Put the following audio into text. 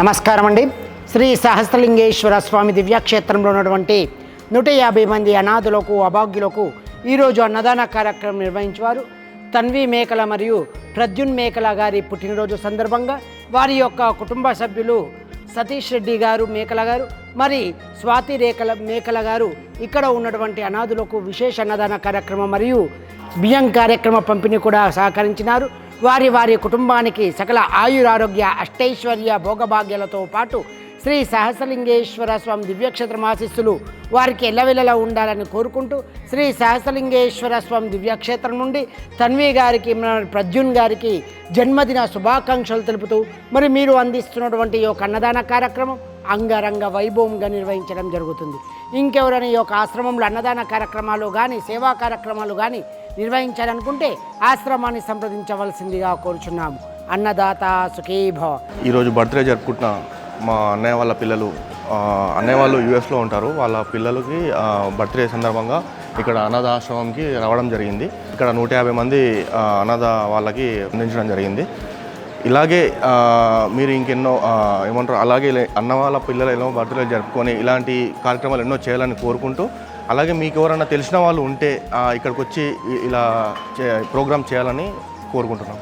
నమస్కారం అండి శ్రీ సహస్రలింగేశ్వర స్వామి దివ్యక్షేత్రంలో ఉన్నటువంటి నూట యాభై మంది అనాథులకు అభాగ్యులకు ఈరోజు అన్నదాన కార్యక్రమం నిర్వహించేవారు తన్వి మేకల మరియు ప్రద్యున్ మేకల గారి పుట్టినరోజు సందర్భంగా వారి యొక్క కుటుంబ సభ్యులు సతీష్ రెడ్డి గారు మేకల గారు మరి స్వాతి రేఖల మేకల గారు ఇక్కడ ఉన్నటువంటి అనాథులకు విశేష అన్నదాన కార్యక్రమం మరియు బియ్యం కార్యక్రమ పంపిణీ కూడా సహకరించినారు. వారి వారి కుటుంబానికి సకల ఆయురారోగ్య అష్టైశ్వర్య భోగభాగ్యాలతో పాటు శ్రీ సహస్రలింగేశ్వర స్వామి దివ్యక్షేత్రం ఆశీస్సులు వారికి ఎల్లవెల్లలా ఉండాలని కోరుకుంటూ శ్రీ సహస్రలింగేశ్వర స్వామి దివ్యక్షేత్రం నుండి తన్వి గారికి మన ప్రద్యున్ గారికి జన్మదిన శుభాకాంక్షలు తెలుపుతూ మరి మీరు అందిస్తున్నటువంటి ఈ యొక్క అన్నదాన కార్యక్రమం అంగరంగ వైభవంగా నిర్వహించడం జరుగుతుంది. ఇంకెవరైనా ఈ యొక్క ఆశ్రమంలో అన్నదాన కార్యక్రమాలు కానీ సేవా కార్యక్రమాలు కానీ నిర్వహించాలనుకుంటే ఆశ్రమాన్ని సంప్రదించవలసిందిగా కోరుచున్నాము. అన్నదాత సుఖీభవ. ఈరోజు బర్త్డే జరుపుకుంటున్న. మా అన్నయ్య వాళ్ళ పిల్లలు అన్నయ్య వాళ్ళు యూఎస్లో ఉంటారు. వాళ్ళ పిల్లలకి బర్త్డే సందర్భంగా ఇక్కడ అనాథ ఆశ్రమంకి రావడం జరిగింది. ఇక్కడ నూట యాభై మంది అనాథ వాళ్ళకి అందించడం జరిగింది. ఇలాగే మీరు ఇంకెన్నో ఏమంటారు అలాగే అన్న వాళ్ళ పిల్లలు ఎన్నో బర్త్డే జరుపుకొని ఇలాంటి కార్యక్రమాలు ఎన్నో చేయాలని కోరుకుంటూ అలాగే మీకు ఎవరైనా తెలిసిన వాళ్ళు ఉంటే ఇక్కడికి వచ్చి ఇలా చే ప్రోగ్రామ్ చేయాలని కోరుకుంటున్నాం.